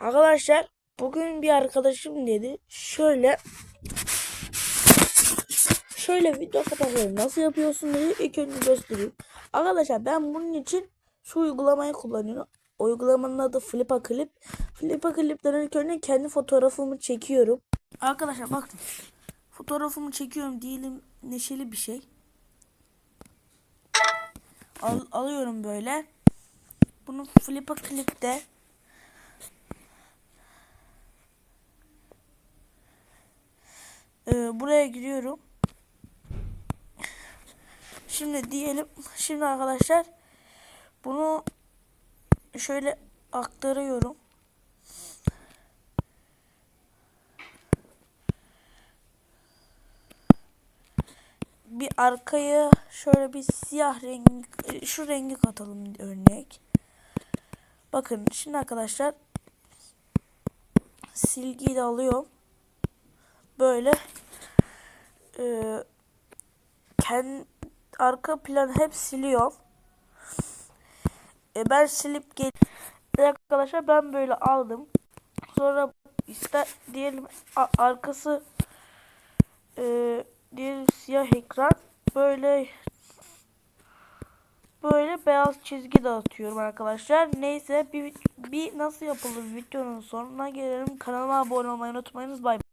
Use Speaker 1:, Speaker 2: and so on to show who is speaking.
Speaker 1: Arkadaşlar bugün bir arkadaşım dedi şöyle şöyle video kapatmayı nasıl yapıyorsun dedi ilk önce göstereyim. Arkadaşlar ben bunun için şu uygulamayı kullanıyorum. Uygulamanın adı Flipa Clip. Flipa Clip'ten ilk önce kendi fotoğrafımı çekiyorum. Arkadaşlar bakın. Fotoğrafımı çekiyorum diyelim neşeli bir şey. Al, alıyorum böyle. Bunu Flipa Clip'te Ee, buraya giriyorum. Şimdi diyelim şimdi arkadaşlar bunu şöyle aktarıyorum. Bir arkaya şöyle bir siyah rengi şu rengi katalım örnek. Bakın şimdi arkadaşlar silgiyi de alıyorum. Böyle e, kendi arka planı hep siliyorum. E, ben silip gel arkadaşlar ben böyle aldım. Sonra ister diyelim arkası e, diyelim siyah ekran böyle böyle beyaz çizgi dağıtıyorum arkadaşlar. Neyse bir, bir nasıl yapılır videonun sonuna gelelim. Kanalıma abone olmayı unutmayınız. Bay bay.